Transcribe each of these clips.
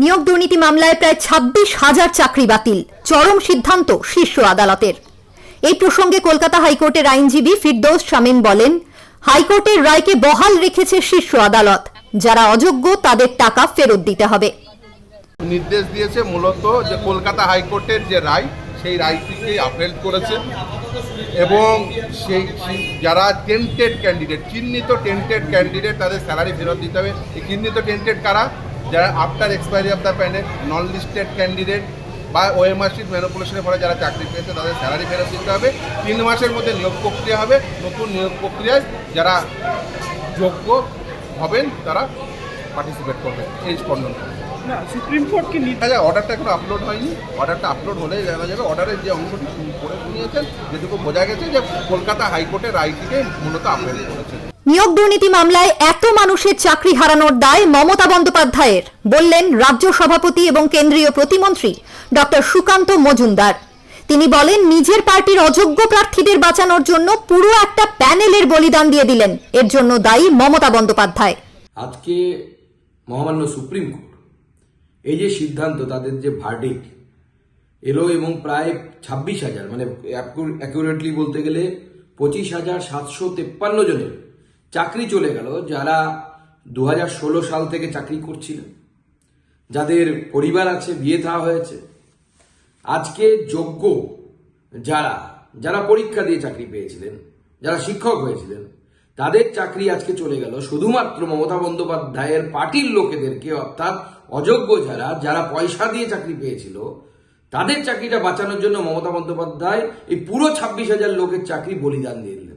নিয়োগ দুর্নীতি মামলায় প্রায় ছাব্বিশ হাজার চাকরি বাতিল। চরম সিদ্ধান্ত শীর্ষ আদালতের। এই প্রসঙ্গে কলকাতা হাইকোর্টের আইনজীবী ফিরদৌস শামীম বলেন, হাইকোর্টের রায়কে বহাল রেখেছে শীর্ষ আদালত। যারা অযোগ্য, তাদের টাকা ফেরত দিতে হবে। নির্দেশ দিয়েছে মূলত যে কলকাতা হাইকোর্টের যে রায়, সেই রায়টিকেই আপহেল্ড করেছে এবং সেই যারা টেন্টেড ক্যান্ডিডেট, চিহ্নিত টেন্টেড ক্যান্ডিডেট তাদের স্যালারি ফেরত দিতে হবে। চিহ্নিত টেন্টেড কারা? যারা after expiry of the panel non listed candidate বা ওএমআরসির ম্যানুপুলেশনের ফলে যারা চাকরি পেয়েছে তাদের স্যালারি ফেরত দিতে হবে। তিন মাসের মধ্যে নিয়োগ প্রক্রিয়া হবে। নতুন নিয়োগ প্রক্রিয়ায় যারা যোগ্য হবেন তারা পার্টিসিপেট করবেন। এই স্পন্দন। সুপ্রিম কোর্ট কি অর্ডারটা এখনও আপলোড হয়নি। অর্ডারটা আপলোড হলে জানা যাবে অর্ডারের যে অংশটি করে শুনিয়েছেন যেটুকু বোঝা গেছে যে কলকাতা হাইকোর্টের রায়টিকে মূলত আপলোড করেছে। নিয়োগ দুর্নীতি মামলায় এত মানুষের চাকরি হারানোর দায় মমতা বন্দ্যোপাধ্যায়ের, বললেন রাজ্য সভাপতি এবং কেন্দ্রীয় প্রতিমন্ত্রী ডক্টর সুকান্ত মজুমদার। তিনি বলেন, নিজের পার্টির অযোগ্য প্রার্থীদের বাঁচানোর জন্য পুরো একটা প্যানেলের বলিদান দিয়ে দিলেন। এর জন্য দায়ী মমতা বন্দ্যোপাধ্যায়। আজকে মহামান্য সুপ্রিম কোর্ট এই যে সিদ্ধান্ত, তাদের যে ভার্ডিক্ট এলো এবং প্রায় ছাব্বিশ হাজার মানে অ্যাকুরেটলি বলতে গেলে পঁচিশ হাজার সাতশো তেপ্পান্ন জনের চাকরি চলে গেল, যারা দু সাল থেকে চাকরি করছিলেন, যাদের পরিবার আছে, বিয়ে থাওয়া হয়েছে, আজকে যোগ্য যারা যারা পরীক্ষা দিয়ে চাকরি পেয়েছিলেন, যারা শিক্ষক হয়েছিলেন, তাদের চাকরি আজকে চলে গেল। শুধুমাত্র মমতা বন্দ্যোপাধ্যায়ের পার্টির লোকেদেরকে অর্থাৎ অযোগ্য যারা যারা পয়সা দিয়ে চাকরি পেয়েছিল, তাদের চাকরিটা বাঁচানোর জন্য মমতা বন্দ্যোপাধ্যায় এই পুরো ছাব্বিশ হাজার লোকের চাকরি বলিদান দিলেন।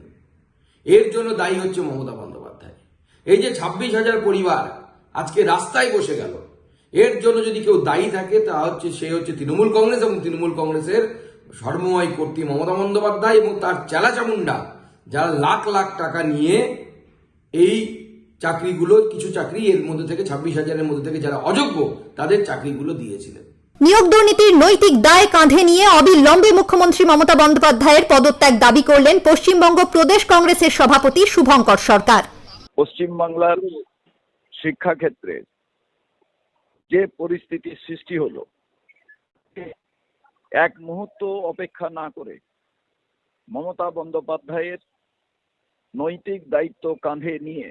এর জন্য দায়ী হচ্ছে মমতা বন্দ্যোপাধ্যায়। এই যে ছাব্বিশ হাজার পরিবার আজকে রাস্তায় বসে গেল, এর জন্য যদি কেউ দায়ী থাকে, তা হচ্ছে সে হচ্ছে তৃণমূল কংগ্রেস এবং তৃণমূল কংগ্রেসের সর্বময় কর্তৃ মমতা বন্দ্যোপাধ্যায় এবং তার চেলা চামুন্ডা যারা লাখ লাখ টাকা নিয়ে এই চাকরিগুলো, কিছু চাকরি এর মধ্যে থেকে, ছাব্বিশ হাজারের মধ্যে থেকে যারা অযোগ্য, তাদের চাকরিগুলো দিয়েছিলেন। নিয়োগ দুর্নীতির নৈতিক দায় কাঁধে নিয়ে অবিলম্বে মুখ্যমন্ত্রী মমতা বন্দ্যোপাধ্যায়ের পদত্যাগ দাবি করলেন পশ্চিমবঙ্গ প্রদেশ কংগ্রেসের সভাপতি শুভঙ্কর সরকার। পশ্চিমবাংলার শিক্ষাক্ষেত্রে যে পরিস্থিতির সৃষ্টি হলো, এক মুহূর্ত অপেক্ষা না করে মমতা বন্দ্যোপাধ্যায়ের নৈতিক দায়িত্ব কাঁধে নিয়ে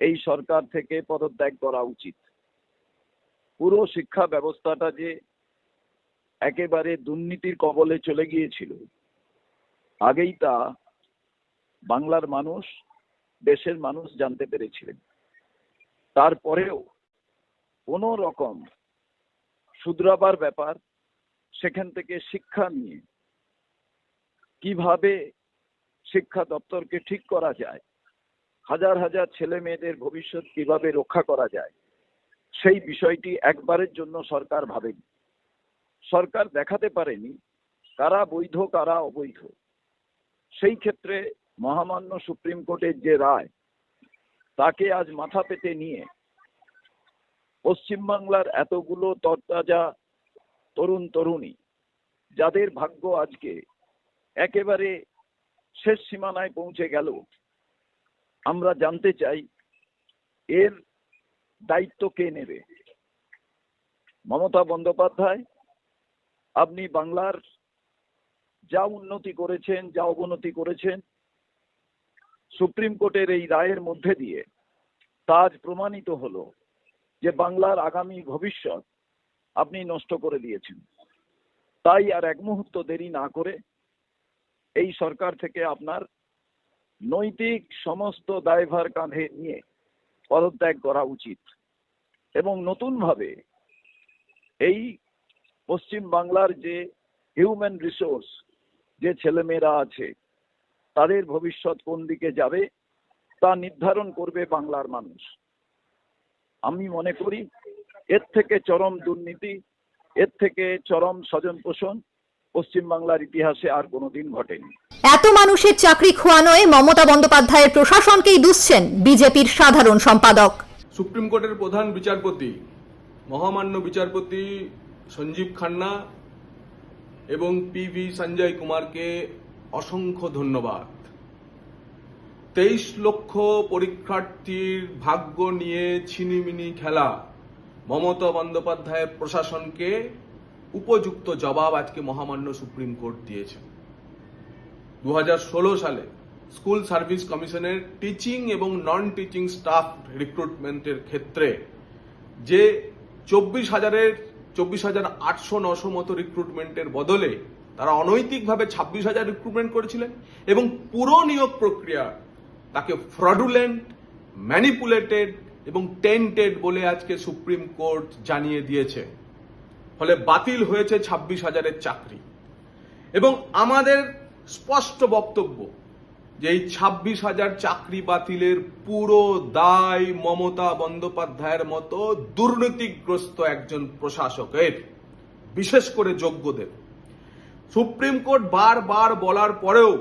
এই সরকার থেকে পদত্যাগ করা উচিত। পুরো শিক্ষা ব্যবস্থাটা যে একেবারে দুর্নীতির কবলে চলে গিয়েছিল। আগেই তা বাংলার মানুষ, দেশের মানুষ জানতে পেরেছিলেন। তারপরেও কোনো রকম শুধরাবার ব্যাপার সেখান থেকে শিক্ষা নিয়ে কীভাবে শিক্ষা দপ্তরকে ঠিক করা যায়, হাজার হাজার ছেলে মেয়েদের ভবিষ্যৎ কীভাবে রক্ষা করা যায় সেই বিষয়টি একবারের জন্য সরকার ভাবেনি। সরকার দেখাতে পারেনি কারা বৈধ, কারা অবৈধ। সেই ক্ষেত্রে মহামান্য সুপ্রিম কোর্টের যে রায়, তাকে আজ মাথা পেতে নিয়ে পশ্চিমবাংলার এতগুলো তরতাজা তরুণ তরুণী, যাদের ভাগ্য আজকে একেবারে শেষ সীমানায় পৌঁছে গেল, আমরা জানতে চাই এর দায়িত্ব কে নেবে? মমতা বন্দ্যোপাধ্যায়, আপনি বাংলার যা উন্নতি করেছেন, যা অবনতি করেছেন, সুপ্রিম কোর্টের এই রায়ের মধ্যে দিয়ে তাজ প্রমাণিত হলো যে বাংলার আগামী ভবিষ্যৎ আপনি নষ্ট করে দিয়েছেন। তাই আর এক মুহূর্ত দেরি না করে এই সরকার থেকে আপনার নৈতিক সমস্ত দায়ভার কাঁধে নিয়ে পদত্যাগ করা উচিত। এবং নতুনভাবে এই পশ্চিম বাংলার যে হিউম্যান রিসোর্স যে ছেলেমেয়েরা আছে, তাদের ভবিষ্যৎ কোন দিকে যাবে, তা নির্ধারণ করবে বাংলার মানুষ। আমি মনে করি এর থেকে চরম দুর্নীতি, এর থেকে চরম স্বজন পোষণ পশ্চিমবাংলার ইতিহাসে আর কোনোদিন ঘটেনি। এত মানুষের চাকরি খোয়ানোয় মমতা বন্দ্যোপাধ্যায়ের প্রশাসনকেই দুষছেন বিজেপির সাধারণ সম্পাদক। সুপ্রিম কোর্টের প্রধান বিচারপতি, মহামান্য বিচারপতি সঞ্জীব খান্না এবং পি ভি সঞ্জয় কুমারকে অসংখ্য ধন্যবাদ। তেইশ লক্ষ পরীক্ষার্থীর ভাগ্য নিয়ে ছিনিমিনি খেলা। মমতা বন্দ্যোপাধ্যায়ের প্রশাসনকে উপযুক্ত জবাব আজকে মহামান্য সুপ্রিম কোর্ট দিয়েছে। দু হাজার ষোলো সালে স্কুল সার্ভিস কমিশনের টিচিং এবং নন টিচিং স্টাফ রিক্রুটমেন্টের ক্ষেত্রে যে চব্বিশ হাজারের চব্বিশ হাজার আটশো নশো মতো রিক্রুটমেন্টের বদলে তারা অনৈতিকভাবে ছাব্বিশ হাজার রিক্রুটমেন্ট করেছিলেন এবং পুরো নিয়োগ প্রক্রিয়া তাকে ফ্রডুলেন্ট, ম্যানিপুলেটেড এবং টেন্টেড বলে আজকে সুপ্রিম কোর্ট জানিয়ে দিয়েছে। ফলে বাতিল হয়েছে ছাব্বিশ হাজারের চাকরি। এবং আমাদের স্পষ্ট বক্তব্য যে এই ছাব্বিশ হাজার চাকরি বাতিলের পুরো দায় মমতা বন্দ্যোপাধ্যায়ের মতো দুর্নীতিগ্রস্ত একজন প্রশাসকের, বিশেষ করে যোগ্যদের। সুপ্রিম কোর্ট বারবার বলার পরেও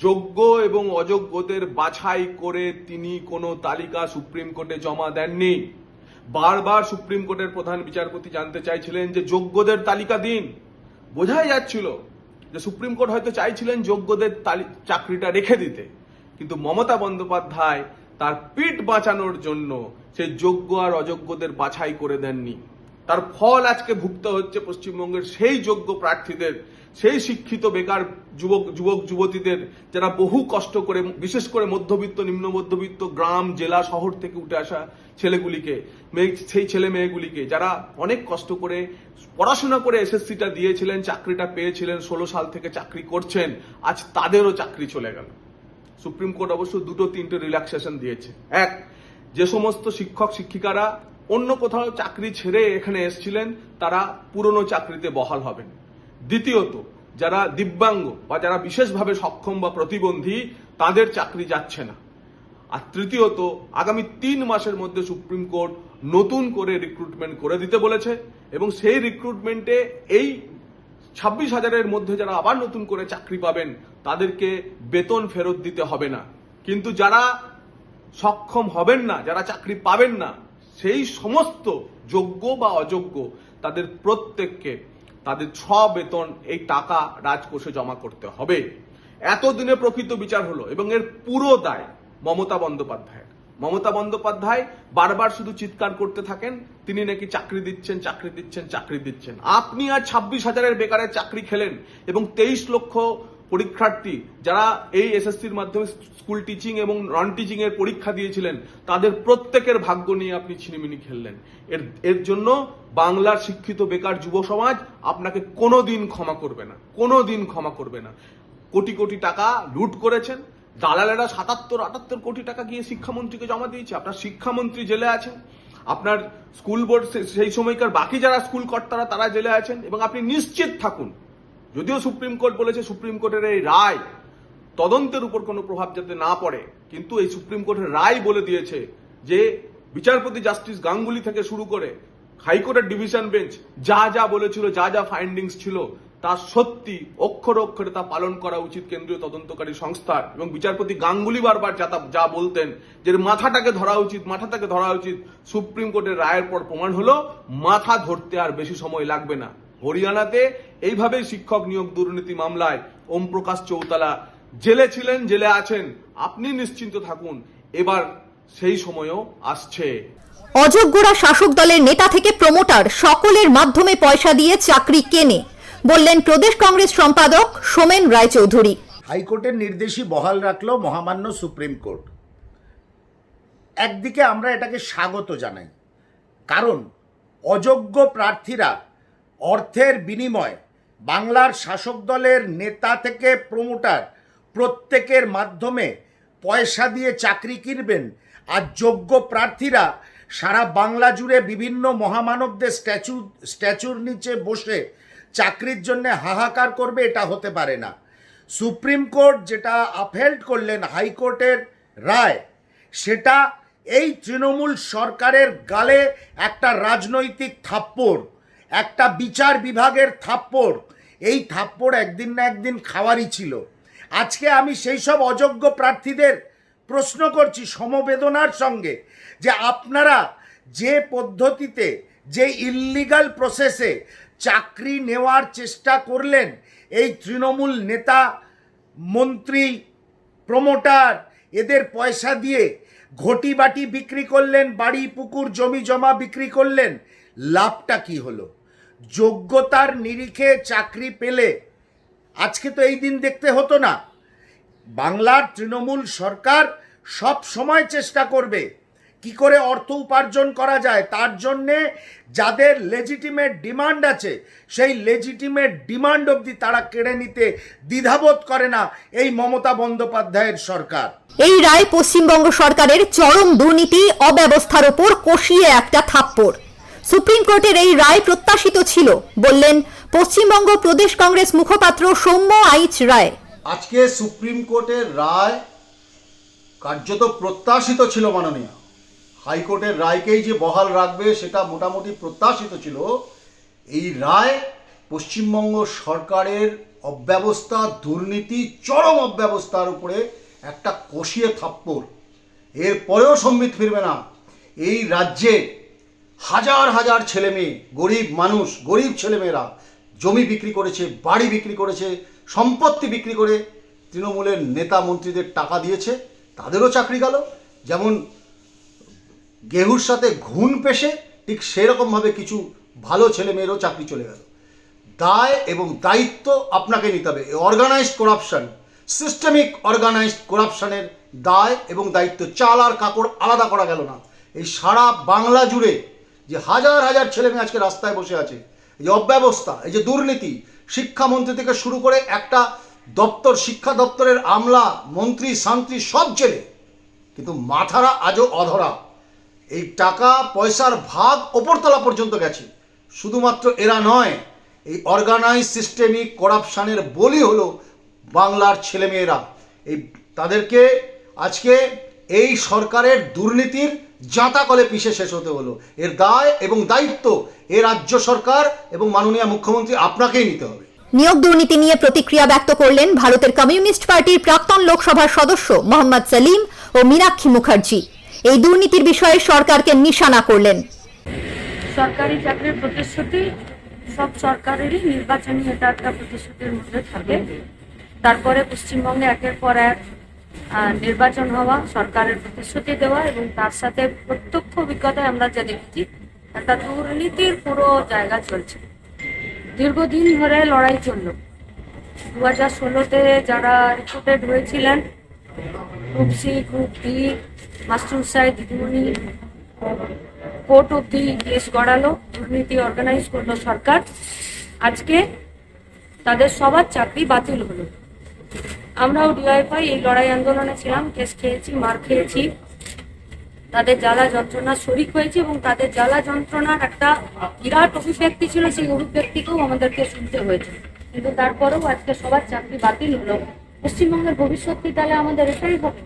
যোগ্য এবং অযোগ্যদের বাছাই করে তিনি কোনো তালিকা সুপ্রিম কোর্টে জমা দেননি। বারবার সুপ্রিম কোর্টের প্রধান বিচারপতি জানতে চাইছিলেন যে যোগ্যদের তালিকা দিন। বোঝাই যাচ্ছিল যে সুপ্রিম কোর্ট হয়তো চাইছিলেন যোগ্যদের চাকরিটা রেখে দিতে। কিন্তু মমতা বন্দ্যোপাধ্যায় তার পিঠ বাঁচানোর জন্য সে যোগ্য আর অযোগ্যদের বাছাই করে দেননি। তার ফল আজকে ভুগতে হচ্ছে পশ্চিমবঙ্গের সেই যোগ্য প্রার্থীদের সেই শিক্ষিত বেকার যুবক যুবক, যুবতীদের যারা বহু কষ্ট করে, বিশেষ করে মধ্যবিত্ত, নিম্ন মধ্যবিত্ত গ্রাম, জেলা, শহর থেকে উঠে আসা ছেলেগুলিকে সেই ছেলে মেয়েগুলিকে যারা অনেক কষ্ট করে পড়াশোনা করে এসএসসিটা দিয়েছিলেন, চাকরিটা পেয়েছিলেন, ষোলো সাল থেকে চাকরি করছেন, আজ তাদেরও চাকরি চলে গেল। সুপ্রিম কোর্ট অবশ্য দুটো, তিনটে রিল্যাক্সেশন দিয়েছে। এক, যে সমস্ত শিক্ষক, শিক্ষিকারা অন্য কোথাও চাকরি ছেড়ে এখানে এসেছিলেন, তারা পুরনো চাকরিতে বহাল হবেন। দ্বিতীয়ত, যারা দিব্যাঙ্গ বা যারা বিশেষভাবে সক্ষম বা প্রতিবন্ধী, তাদের চাকরি যাচ্ছে না। আর তৃতীয়ত, আগামী তিন মাসের মধ্যে সুপ্রিম কোর্ট নতুন করে রিক্রুটমেন্ট করে দিতে বলেছে এবং সেই রিক্রুটমেন্টে এই ছাব্বিশ হাজারের মধ্যে যারা আবার নতুন করে চাকরি পাবেন, তাদেরকে বেতন ফেরত দিতে হবে না। কিন্তু যারা সক্ষম হবেন না, যারা চাকরি পাবেন না, সেই সমস্ত যোগ্য বা অযোগ্য, তাদের প্রত্যেককে তাদের ছ বেতন এই টাকা রাজকোষে জমা করতে হবে। এতদিনে প্রকৃত বিচার হলো এবং এর পুরো দায় মমতা বন্দ্যোপাধ্যায়ের। মমতা বন্দ্যোপাধ্যায় বারবার শুধু চিৎকার করতে থাকেন, তিনি নাকি চাকরি দিচ্ছেন চাকরি দিচ্ছেন চাকরি দিচ্ছেন। আপনি আর ছাব্বিশ হাজারের বেকারের চাকরি খেলেন এবং তেইশ লক্ষ পরীক্ষার্থী যারা এই এসএসসির মাধ্যমে স্কুল টিচিং এবং নন টিচিং এর পরীক্ষা দিয়েছিলেন, তাদের প্রত্যেকের ভাগ্য নিয়ে আপনি ছিনিমিনি খেললেন। এর এর জন্য বাংলার শিক্ষিত বেকার যুব সমাজ আপনাকে কোনো দিন ক্ষমা করবে না কোনো দিন ক্ষমা করবে না। কোটি কোটি টাকা লুট করেছেন, দালালেরা সাতাত্তর, আটাত্তর কোটি টাকা গিয়ে শিক্ষামন্ত্রীকে জমা দিয়েছে, আপনার শিক্ষামন্ত্রী জেলে আছেন, আপনার স্কুল বোর্ড সেই সময়কার বাকি যারা স্কুল কর্তারা, তারা জেলে আছেন, এবং আপনি নিশ্চিত থাকুন যদিও সুপ্রিম কোর্ট বলেছে সুপ্রিম কোর্টের এই রায় তদন্তের উপর কোনো প্রভাব যাতে না পড়ে, কিন্তু এই সুপ্রিম কোর্টের রায় বলে দিয়েছে যে বিচারপতি জাস্টিস গাঙ্গুলি থেকে শুরু করে হাইকোর্টের ডিভিশন বেঞ্চ যা যা বলেছিল, যা যা ফাইন্ডিংস ছিল, তা সত্যি অক্ষর অক্ষরে তা পালন করা উচিত কেন্দ্রীয় তদন্তকারী সংস্থার এবং বিচারপতি গাঙ্গুলি বারবার যা যা বলতেন যে মাথাটাকে ধরা উচিত, মাথাটাকে ধরা উচিত, সুপ্রিম কোর্টের রায়ের পর প্রমাণ হলো, মাথা ধরতে আর বেশি সময় লাগবে না। হরিয়ানাতে এইভাবেই শিক্ষক নিয়োগ দুর্নীতি মামলায় ওম প্রকাশ চৌতালা। জেলে ছিলেন জেলে আছেন আপনি নিশ্চিন্ত থাকুন এবার সেই সময়ও আসছে। অযোগ্যরা শাসক দলের নেতা থেকে প্রমোটার সকলের মাধ্যমে পয়সা দিয়ে চাকরি কেনে বললেন প্রদেশ কংগ্রেস সম্পাদক সোমেন রায়চৌধুরী। হাইকোর্টের নির্দেশই বহাল রাখল মহামান্য সুপ্রিম কোর্ট। একদিকে আমরা এটাকে স্বাগত জানাই কারণ অযোগ্য প্রার্থীরা অর্থের বিনিময়ে বাংলার শাসক দলের নেতা থেকে প্রমোটার প্রত্যেকের মাধ্যমে পয়সা দিয়ে চাকরি কিনবেন আর যোগ্য প্রার্থীরা সারা বাংলা জুড়ে বিভিন্ন মহামানবদের স্ট্যাচু, স্ট্যাচুর নিচে বসে চাকরির জন্য হাহাকার করবে এটা হতে পারে না। সুপ্রিম কোর্ট যেটা আপহেল্ড করলেন হাইকোর্টের রায়, সেটা এই তৃণমূল সরকারের গালে একটা রাজনৈতিক থাপ্পড়। একটা বিচার বিভাগের থাপ্পড়। এই থাপ্পড় একদিন না একদিন খাওয়ারই ছিল। আজকে আমি সেই সব অযোগ্য প্রার্থীদের প্রশ্ন করছি সমবেদনার সঙ্গে যে আপনারা যে পদ্ধতিতে, যে ইল্লিগাল প্রসেসে চাকরি নেওয়ার চেষ্টা করলেন, এই তৃণমূল নেতা, মন্ত্রী প্রমোটার এদের পয়সা দিয়ে ঘটি বাটি বিক্রি করলেন, বাড়ি, পুকুর জমি জমা বিক্রি করলেন, লাভটা কি হলো? যোগ্যতার নিরিখে চাকরি পেলে আজকে তো এই দিন দেখতে হতো না। বাংলার তৃণমূল সরকার সব সময় চেষ্টা করবে কি করে অর্থ উপার্জন করা যায়, তার জন্যে যাদের লেজিটিমেট ডিমান্ড আছে, সেই লেজিটিমেট ডিমান্ড অবধি তারা কেড়ে নিতে দ্বিধাবোধ করে না এই মমতা বন্দ্যোপাধ্যায়ের সরকার। এই রায় পশ্চিমবঙ্গ সরকারের চরম দুর্নীতি, অব্যবস্থার ওপর কষিয়ে একটা থাপ্পড়। সুপ্রিম কোর্টের এই রায় প্রত্যাশিত ছিল, বললেন পশ্চিমবঙ্গ প্রদেশ কংগ্রেস মুখপাত্র সৌম্য আইচ রায়। আজকে সুপ্রিম কোর্টের রায় কার্যত প্রত্যাশিত ছিল মাননীয়। হাইকোর্টের রায়কেই যে বহাল রাখবে সেটা মোটামুটি প্রত্যাশিত ছিল। এই রায় পশ্চিমবঙ্গ সরকারের অব্যবস্থা, দুর্নীতি, চরম অব্যবস্থার উপরে একটা কষিয়ে থাপ্পড়। এরপরেও সম্বিত ফিরবে না। এই রাজ্যে হাজার হাজার ছেলে মেয়ে, গরিব মানুষ, গরিব ছেলেমেয়েরা জমি বিক্রি করেছে, বাড়ি বিক্রি করেছে, সম্পত্তি বিক্রি করে তৃণমূলের নেতা মন্ত্রীদের টাকা দিয়েছে, তাদেরও চাকরি গেল। যেমন গেহুর সাথে ঘুণ পেশে ঠিক সেরকমভাবে কিছু ভালো ছেলে মেয়েরও চাকরি চলে গেল। দায় এবং দায়িত্ব আপনাকে নিতে হবে। অর্গানাইজড করাপশন সিস্টেমিক অর্গানাইজড করাপশনের দায় এবং দায়িত্ব। চাল আর কাপড় আলাদা করা গেল না। এই সারা বাংলা জুড়ে যে হাজার হাজার ছেলে মেয়ে আজকে রাস্তায় বসে আছে, এই অব্যবস্থা, এই যে দুর্নীতি, শিক্ষামন্ত্রী থেকে শুরু করে একটা দপ্তর, শিক্ষা দপ্তরের আমলা, মন্ত্রী শান্ত্রী সব জেলে। কিন্তু মাথারা আজও অধরা। এই টাকা, পয়সার ভাগ ওপরতলা পর্যন্ত গেছে। শুধুমাত্র এরা নয়, এই অর্গানাইজ সিস্টেমিক করাপশানের বলি হলো বাংলার ছেলেমেয়েরা। এই তাদেরকে আজকে এই সরকারের দুর্নীতির জাঁতা কলে পিষে শেষ হতে হলো। এর দায় এবং দায়িত্ব এ রাজ্য সরকার এবং মাননীয় মুখ্যমন্ত্রী আপনাকেই নিতে হবে। নিয়োগ দুর্নীতি নিয়ে প্রতিক্রিয়া ব্যক্ত করলেন ভারতের কমিউনিস্ট পার্টির প্রাক্তন লোকসভার সদস্য মোহাম্মদ সেলিম ও মীনাক্ষী মুখার্জি। এই দুর্নীতির বিষয়ে সরকারকে নিশানা করলেন। সরকারি চাকরির প্রতিশ্রুতি সব সরকারেরই নির্বাচনী এটা একটা প্রতিশ্রুতির মধ্যে থাকে। তারপরে পশ্চিমবঙ্গে একের পর এক নির্বাচন হওয়া, সরকারের প্রতিশ্রুতি দেওয়া এবং তার সাথে প্রত্যক্ষ অভিজ্ঞতায় আমরা যা দেখেছি, একটা দুর্নীতির পুরো জায়গা চলছে। দীর্ঘদিন ধরে লড়াই চলল। দু হাজার ষোলোতে যারা রিক্রুটেড হয়েছিলেন group C group D master সাহেব দিদিমণি কোর্ট অব্দি কেস গড়ালো, দুর্নীতি অর্গানাইজ করল সরকার। আজকে তাদের সবার চাকরি বাতিল হলো। আমরাও ডিওয়াইফাই এই লড়াই আন্দোলনে ছিলাম, কেস খেয়েছি, মার খেয়েছি। তাদের জ্বালা যন্ত্রণা শরিক হয়েছে এবং তাদের জ্বালা যন্ত্রণার একটা বিরাট অভিব্যক্তি ছিল, সেই অভিব্যক্তিকেও আমাদেরকে শুনতে হয়েছে। কিন্তু তারপরেও আজকে সবার চাকরি বাতিল হলো। পশ্চিমবঙ্গের ভবিষ্যৎ কি তাহলে আমাদের এটাই হবে?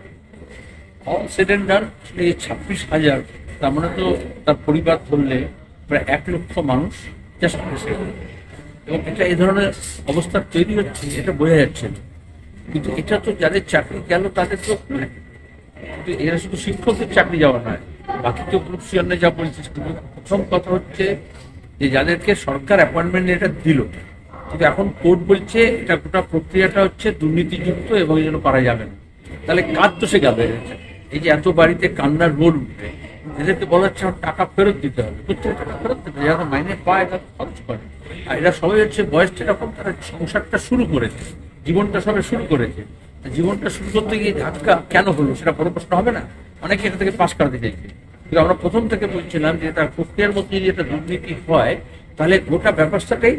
সিলিন্ডার এই ছাব্বিশ হাজার, তার মানে তো তার পরিবার ধরলে প্রায় এক লক্ষ মানুষ এবং এটা এই ধরনের অবস্থা তৈরি হচ্ছে, এটা বোঝা যাচ্ছে না। কিন্তু এটা তো যাদের চাকরি গেল তাদের তো কিন্তু এরা শুধু শিক্ষকদের চাকরি যাওয়া নয়, বাকি তো গ্রুপ সিয়ানে যা বলছিস কিন্তু প্রথম কথা হচ্ছে যে যাদেরকে সরকার অ্যাপয়েন্টমেন্ট এটা দিল, কিন্তু এখন কোর্ট বলছে এটা গোটা প্রক্রিয়াটা হচ্ছে দুর্নীতিযুক্ত এবং এই জন্য করা যাবে না। তাহলে কার দোষে গেল এরা? এই যে এত বাড়িতে কান্নার রোল উঠবে এদেরকে বলা হচ্ছে টাকা ফেরত দিতে হবে। প্রত্যেক টাকা ফেরত দিতে যারা মাইনে পায় তারা খরচ করে। আর এরা সবাই হচ্ছে বয়সটা এরকম তারা সংসারটা শুরু করেছে জীবনটা সবে শুরু করেছে। জীবনটা শুরু করতে গিয়ে ধাক্কা কেন হলো সেটা বড় প্রশ্ন হবে না? অনেকে এটা থেকে পাশ করাতে চাইছে। কিন্তু আমরা প্রথম থেকে বলছিলাম যে তার প্রক্রিয়ার মধ্যে যদি একটা দুর্নীতি হয়, তাহলে গোটা ব্যবস্থাটাই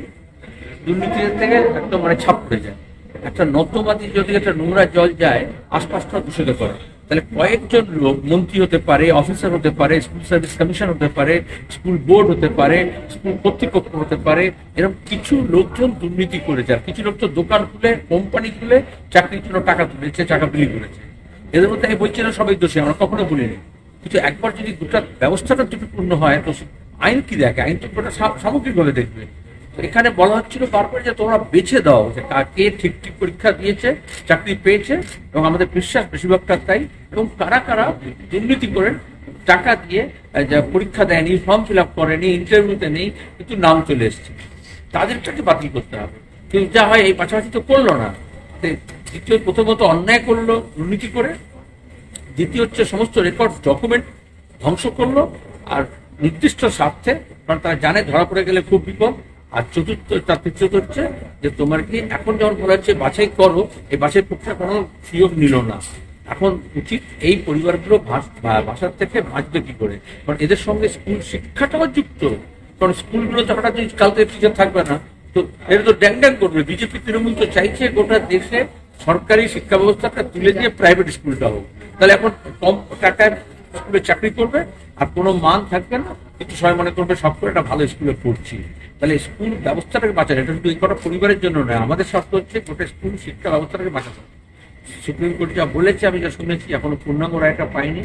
দুর্নীতির থেকে একদম মানে ছাপ পড়ে যায়। একটা নতবাদী যদি একটা নোংরা জল যায় আশপাশটা দূষিত করে। তাহলে কয়েকজন লোক, মন্ত্রী হতে পারে অফিসার হতে পারে স্কুল সার্ভিস কমিশন হতে পারে স্কুল বোর্ড হতে পারে স্কুল কর্তৃপক্ষ হতে পারে, এরকম কিছু লোকজন দুর্নীতি করেছে। আর কিছু লোকজন দোকান খুলে কোম্পানি খুলে, চাকরির জন্য টাকা তুলেছে টাকা বিলি করেছে। এদের মধ্যে আমি বলছি না সবাই দোষী, আমরা কখনো বলিনি কিন্তু একবার যদি গোটা ব্যবস্থাটা ত্রুটিপূর্ণ হয়, তো আইন কি দেখে? আইন তো সামগ্রিকভাবে দেখবে। তো এখানে বলা হচ্ছিল বারবার যে তোমরা বেছে দাও যে কা- কে ঠিক ঠিক পরীক্ষা দিয়েছে, চাকরি পেয়েছে, এবং আমাদের বিশ্বাস বেশিরভাগটা তাই, এবং কারা কারা দুর্নীতি করে টাকা দিয়ে পরীক্ষা দেয়নি, ফর্ম ফিল আপ করেনি, ইন্টারভিউতে নেই, কিন্তু নাম চলে এসছে। তাদেরটাকে বাতিল করতে হবে। কিন্তু যা হয়, এই পাশাপাশি তো করল না। দ্বিতীয়, প্রথমত অন্যায় করল দুর্নীতি করে, দ্বিতীয় হচ্ছে সমস্ত রেকর্ড ডকুমেন্ট ধ্বংস করল, আর নির্দিষ্ট স্বার্থে, কারণ তারা জানে ধরা পড়ে গেলে খুব বিপদ আর চতুর্থ, তার তৃতীয়ত হচ্ছে যে তোমার কি এখন যেমন বলা হচ্ছে বাছাই করো, এই বাছাই প্রক্রিয়া কোনো সুযোগ নিল না। এখন উচিত এই পরিবারগুলো বাসার থেকে বাঁচবে কি করে? কারণ এদের সঙ্গে স্কুল শিক্ষাটাও যুক্ত। কারণ স্কুলগুলোতে হঠাৎ যদি কালকে টিচার থাকবে না, তো এটা তো ড্যাং ড্যাং করবে। বিজেপি, তৃণমূল তো চাইছে গোটা দেশে সরকারি শিক্ষা ব্যবস্থাটা তুলে দিয়ে প্রাইভেট স্কুলটা হোক। তাহলে এখন কম টাকায় স্কুলে চাকরি করবে, আর কোনো মান থাকবে না, কিন্তু সবাই মনে করবে সব করে একটা ভালো স্কুলে পড়ছি। তাহলে স্কুল ব্যবস্থাটাকে বাঁচানো এটা শুধু কটা পরিবারের জন্য নয়, আমাদের স্বার্থ হচ্ছে গোটা স্কুল শিক্ষা ব্যবস্থাটাকে বাঁচাতে। সুপ্রিম কোর্ট যা বলেছে, আমি যা শুনেছি, এখনও পূর্ণাঙ্গ রায়টা পাইনি,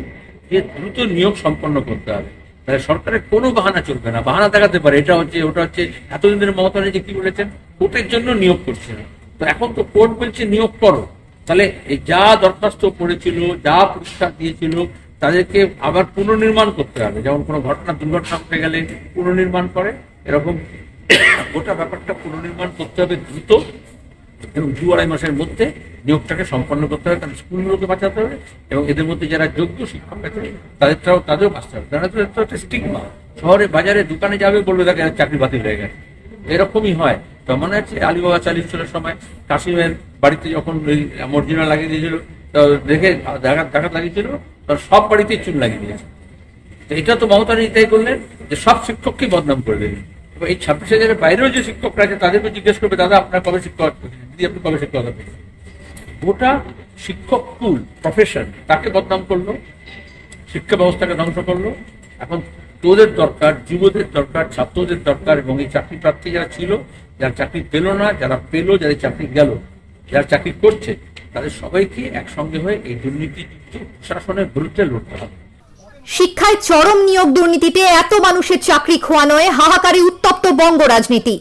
যে দ্রুত নিয়োগ সম্পন্ন করতে হবে। তাহলে সরকারের কোনো বাহানা চলবে না, বাহানা দেখাতে পারে, এটা হচ্ছে, ওটা হচ্ছে এতদিন ধরে মমতা ব্যানার্জি কি বলেছেন? কোর্টের জন্য নিয়োগ করছে না। তো এখন তো কোর্ট বলছে, নিয়োগ করো। তাহলে যা দরখাস্ত করেছিল, যা পরীক্ষা দিয়েছিল, তাদেরকে আবার পুনর্নির্মাণ করতে হবে। যেমন কোনো ঘটনা, দুর্ঘটনা ঘটে গেলে পুনর্নির্মাণ করে এরকম গোটা ব্যাপারটা পুনর্নির্মাণ করতে হবে দ্রুত এবং দু আড়াই মাসের মধ্যে নিয়োগটাকে সম্পন্ন করতে হবে কারণ স্কুলগুলোকে বাঁচাতে হবে এবং এদের মধ্যে যারা যোগ্য শিক্ষক আছে, তাদেরটাও, তাদেরও বাঁচতে হবে। এটা তো একটা স্টিগমা শহরে, বাজারে, দোকানে যাবে, বলবে তাকে চাকরি বাতিল হয়ে গেছে। এরকমই হয়। তো মনে আছে আলিবাবা চালিশনের সময় কাশিমের বাড়িতে যখন ওই মর্জিনা লাগিয়ে দিয়েছিল দেখে দেখা দেখা লাগিয়েছিল তখন সব বাড়িতেই চুন লাগিয়ে দিয়েছে। তো এটা তো মমতা এটাই করলেন যে সব শিক্ষককেই বদনাম করে দেবেন এই ছাব্বিশ হাজারের বাইরেও যে শিক্ষকরা আছে, তাদেরকে জিজ্ঞেস করবে, দাদা, আপনার কবে শিক্ষক দিদি আপনি কবে শিক্ষকতা পেয়েছেন গোটা শিক্ষক কুল প্রফেশন তাকে বদনাম করল? শিক্ষা ব্যবস্থাকে ধ্বংস করল। এখন তোদের দরকার, যুবদের দরকার, ছাত্রদের দরকার, এবং এই চাকরি প্রার্থী যারা ছিল, যারা চাকরি পেল না, যারা পেল, যাদের চাকরি গেল, যারা চাকরি করছে, তাদের সবাইকে একসঙ্গে হয়ে এই দুর্নীতিযুক্ত শাসনের বিরুদ্ধে লড়তে হবে। শিক্ষায় চরম নিয়োগ দুর্নীতিতে এত মানুষের চাকরি খোয়ানোয় হাহাকারে উত্তপ্ত বঙ্গ রাজনীতি।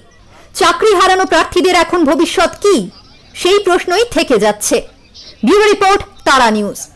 চাকরি হারানো প্রার্থীদের এখন ভবিষ্যৎ কি? সেই প্রশ্নই থেকে যাচ্ছে। Bureau report, Tara news.